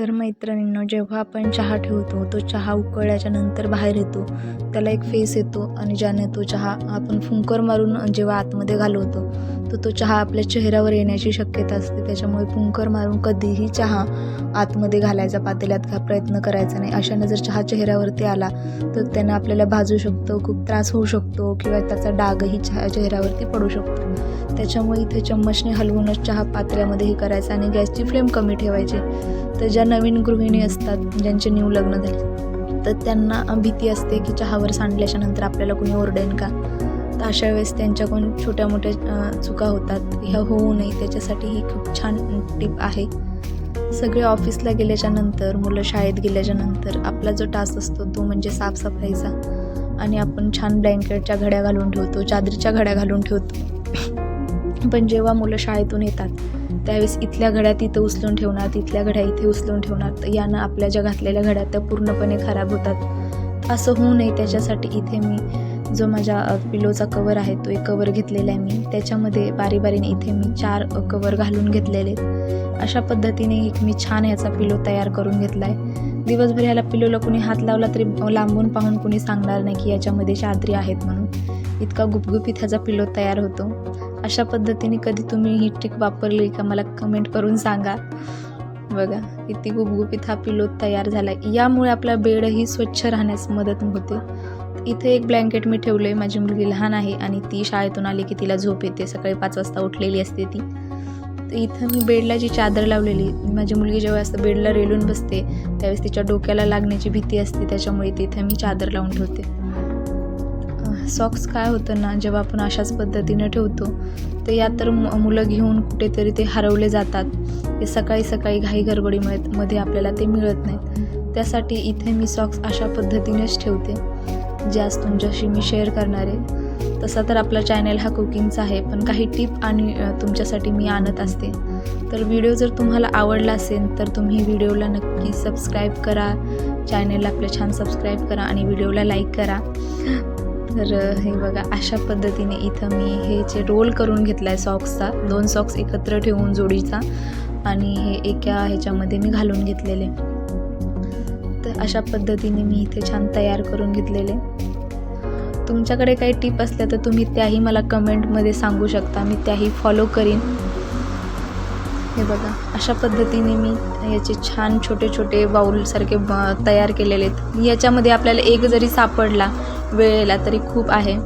तर मैत्रिणींनो जेव्हा आपण चहा ठेवतो तो चहा उकळल्याच्या नंतर बाहेर येतो. त्याला एक फेस येतो आणि ज्याने तो चहा आपण फुंकर मारून जेव्हा आतमध्ये घालवतो तर तो चहा आपल्या चेहऱ्यावर येण्याची शक्यता असते. त्याच्यामुळे फुंकर मारून कधीही चहा आतमध्ये घालायचा पातेल्यात का प्रयत्न करायचा नाही. अशाने जर चहा चेहऱ्यावरती आला तर त्यानं आपल्याला भाजू शकतो खूप त्रास होऊ शकतो किंवा त्याचा डागही चहा चेहऱ्यावरती पडू शकतो. त्याच्यामुळे इथे चम्मचने हलवूनच चहा पात्र्यामध्ये हे करायचं आणि गॅसची फ्लेम कमी ठेवायची. तर ज्या नवीन गृहिणी असतात ज्यांचे न्यू लग्न झाले. तर त्यांना भीती असते की चहावर सांडल्याच्या नंतर आपल्याला कोणी ओरडेन का? तर अशा वेळेस त्यांच्याकडून छोट्या मोठ्या चुका होतात. ह्या होऊ नये त्याच्यासाठी ही खूप छान टिप आहे. सगळे ऑफिसला गेल्याच्यानंतर मुलं शाळेत गेल्याच्यानंतर आपला जो टास्क असतो तो म्हणजे साफसफाईचा. आणि आपण छान ब्लँकेटच्या घड्या घालून ठेवतो चादरीच्या घड्या घालून ठेवतो. पण जेव्हा मुलं शाळेतून येतात त्यावेळेस इथल्या घड्या तिथं उचलून ठेवणार इथल्या घड्या इथे उचलून ठेवणार. यानं आपल्या ज्या घातलेल्या घड्या त्या पूर्णपणे खराब होतात. असं होऊ नये त्याच्यासाठी इथे मी जो माझ्या पिलोचा कवर आहे तो एक कवर घेतलेला आहे मी. त्याच्यामध्ये बारी बारीने इथे मी चार कवर घालून घेतलेले अशा पद्धतीने एक मी छान ह्याचा पिलो तयार करून घेतला आहे दिवसभर ह्याला पिलोला कुणी हात लावला तरी लांबून पाहून कुणी सांगणार नाही की याच्यामध्ये चादरी आहेत म्हणून. इतका गुपगुपीत ह्याचा पिलो तयार होतो. अशा पद्धतीने कधी तुम्ही ही ट्रिक वापरली का मला कमेंट करून सांगा. बघा किती गुपगुपीत हा पिलो तयार झाला. आहे यामुळे आपला बेडही स्वच्छ राहण्यास मदत होते. इथे एक ब्लँकेट मी ठेवलं आहे माझी मुलगी लहान आहे आणि ती शाळेतून आली की तिला झोप येते. सकाळी पाच वाजता उठलेली असते ती. तर इथं मी बेडला जी चादर लावलेली माझी मुलगी जेव्हा असं बेडला रेलून बसते त्यावेळेस तिच्या डोक्याला लागण्याची भीती असते. त्याच्यामुळे तिथं मी चादर लावून ठेवते. सॉक्स काय होतं ना जेव्हा आपण अशाच पद्धतीने ठेवतो तर या तर मु- मुलं घेऊन कुठेतरी ते हरवले जातात. ते सकाळी सकाळी घाई गडबडीमुळे मध्ये आपल्याला ते मिळत नाहीत. त्यासाठी इथे मी सॉक्स अशा पद्धतीनेच ठेवते ज्यास तुमच्याशी मी शेअर करणार आहे. तसा तर आपला चॅनल हा कुकिंगचा आहे पण काही टिप आणि तुमच्यासाठी मी आणत असते. तर व्हिडिओ जर तुम्हाला आवडला असेल तर तुम्ही व्हिडिओला नक्की सबस्क्राईब करा. चॅनेलला आपलं छान सबस्क्राईब करा आणि व्हिडिओला लाईक करा. तर हे बघा अशा पद्धतीने इथं मी हे जे रोल करून घेतला आहे सॉक्सचा दोन सॉक्स एकत्र ठेवून जोडीचा आणि हे एका ह्याच्यामध्ये मी घालून घेतलेले. तर अशा पद्धतीने मी इथे छान तयार करून घेतलेले. तुमच्याकडे काही टिप असल्या तर तुम्ही त्याही मला कमेंटमध्ये सांगू शकता मी त्याही फॉलो करीन. हे बघा अशा पद्धतीने मी याचे छान छोटे छोटे बाऊलसारखे ब- तयार केलेले आहेत. याच्यामध्ये आपल्याला एक जरी सापडला वेळेला तरी खूप आहे.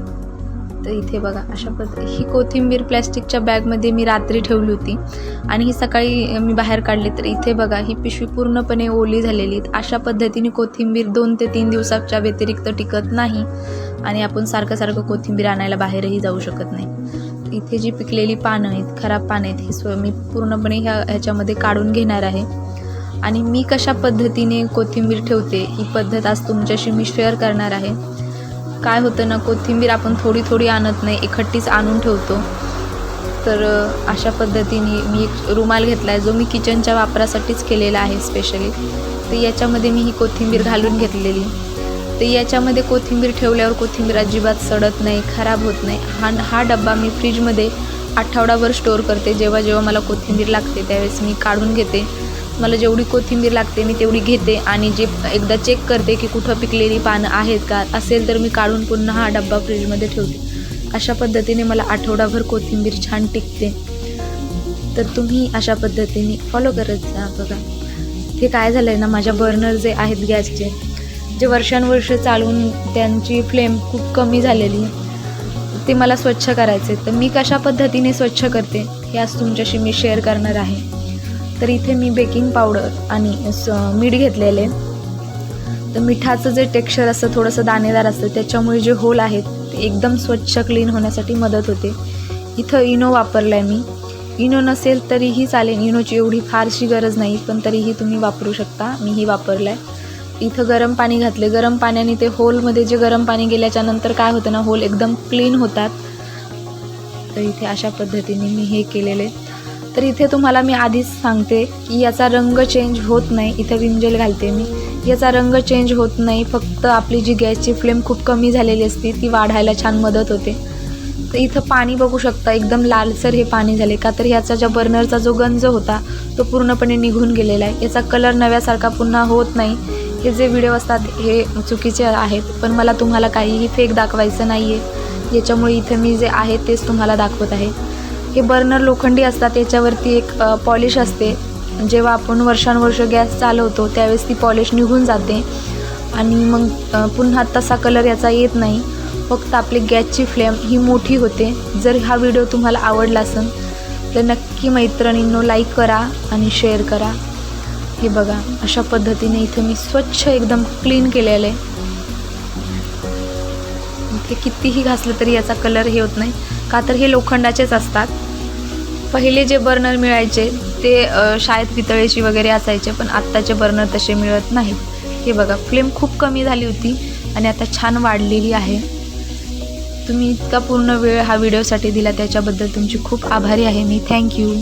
तर इथे बघा अशा पद्धती ही कोथिंबीर प्लॅस्टिकच्या बॅगमध्ये मी रात्री ठेवली होती. आणि ही सकाळी मी बाहेर काढली तर इथे बघा ही पिशवी पूर्णपणे ओली झालेली अशा पद्धतीने कोथिंबीर दोन ते तीन दिवसाच्या व्यतिरिक्त टिकत नाही. आणि आपण सारखं सारखं कोथिंबीर आणायला बाहेरही जाऊ शकत नाही. इथे जी पिकलेली पानं आहेत खराब पानं आहेत ही स्व मी पूर्णपणे ह्या ह्याच्यामध्ये काढून घेणार आहे. आणि मी कशा पद्धतीने कोथिंबीर ठेवते ही पद्धत आज तुमच्याशी मी शेअर करणार आहे. काय होतं ना कोथिंबीर आपण थोडी थोडी आणत नाही एकट्टीच आणून ठेवतो. तर अशा पद्धतीने मी एक रुमाल घेतला आहे जो मी किचनच्या वापरासाठीच केलेला आहे स्पेशली तर याच्यामध्ये मी ही कोथिंबीर घालून घेतलेली. तर याच्यामध्ये कोथिंबीर ठेवल्यावर कोथिंबीर अजिबात सडत नाही खराब होत नाही. हा हा डब्बा मी फ्रीजमध्ये आठवडाभर स्टोअर करते. जेव्हा जेव्हा मला कोथिंबीर लागते त्यावेळेस मी काढून घेते. मला जेवढी कोथिंबीर लागते मी तेवढी घेते आणि जे एकदा चेक करते की कुठं पिकलेली पानं आहेत का असेल तर मी काढून पुन्हा हा डब्बा फ्रीजमध्ये ठेवते. अशा पद्धतीने मला आठवडाभर कोथिंबीर छान टिकते. तर तुम्ही अशा पद्धतीने फॉलो करत जा बघा. हे काय झालं आहे ना माझ्या बर्नर जे आहेत गॅसचे जे वर्षानुवर्ष चालून त्यांची फ्लेम खूप कमी झालेली ते मला स्वच्छ करायचे तर मी कशा पद्धतीने स्वच्छ करते हे आज तुमच्याशी मी शेअर करणार आहे. तर इथे मी बेकिंग पावडर आणि स मीठ घेतलेले. तर मिठाचं जे टेक्स्चर असतं थोडंसं दाणेदार असतं त्याच्यामुळे जे होल आहेत ते एकदम स्वच्छ क्लीन होण्यासाठी मदत होते. इथं इनो वापरला आहे मी. इनो नसेल तरीही चालेल. इनोची एवढी फारशी गरज नाही पण तरीही तुम्ही वापरू शकता. मीही वापरलं आहे इथं गरम पाणी घातले गरम पाण्याने ते होलमध्ये जे गरम पाणी गेल्याच्यानंतर काय होतं ना होल एकदम क्लीन होतात. तर इथे अशा पद्धतीने मी हे केलेले. तर इथे तुम्हाला मी आधीच सांगते की याचा रंग चेंज होत नाही. इथं विंजेल घालते मी. याचा रंग चेंज होत नाही. फक्त आपली जी गॅसची फ्लेम खूप कमी झालेली असते ती वाढायला छान मदत होते. तर इथं पाणी बघू शकता एकदम लालसर हे पाणी झाले. का तर ह्याचा ज्या बर्नरचा जो गंज होता तो पूर्णपणे निघून गेलेला आहे. याचा कलर नव्यासारखा पुन्हा होत नाही. हे जे व्हिडिओ असतात हे चुकीचे आहेत. पण मला तुम्हाला काहीही फेक दाखवायचं नाही आहे याच्यामुळे इथं मी जे आहे तेच तुम्हाला दाखवत आहे. हे बर्नर लोखंडी असतात याच्यावरती एक पॉलिश असते. जेव्हा आपण वर्षानुवर्ष गॅस चालवतो त्यावेळेस ती पॉलिश निघून जाते. आणि मग पुन्हा तसा कलर याचा येत नाही. फक्त आपली गॅसची फ्लेम ही मोठी होते. जर हा व्हिडिओ तुम्हाला आवडला असेल तर नक्की मैत्रिणींनो लाईक करा आणि शेअर करा. हे बघा अशा पद्धतीने इथे मी स्वच्छ एकदम क्लीन केलेलं आहे. इथे कितीही घासलं तरी याचा कलर हे होत नाही. का तर हे लोखंडाचेच असतात. पहिले जे बर्नर मिळायचे ते शाळेत पितळेची वगैरे असायचे पण आत्ताचे बर्नर तसे मिळत नाहीत. हे बघा फ्लेम खूप कमी झाली होती आणि आता छान वाढलेली आहे. तुम्ही इतका पूर्ण वेळ हा व्हिडिओसाठी दिला त्याच्याबद्दल तुमची खूप आभारी आहे. मी थँक्यू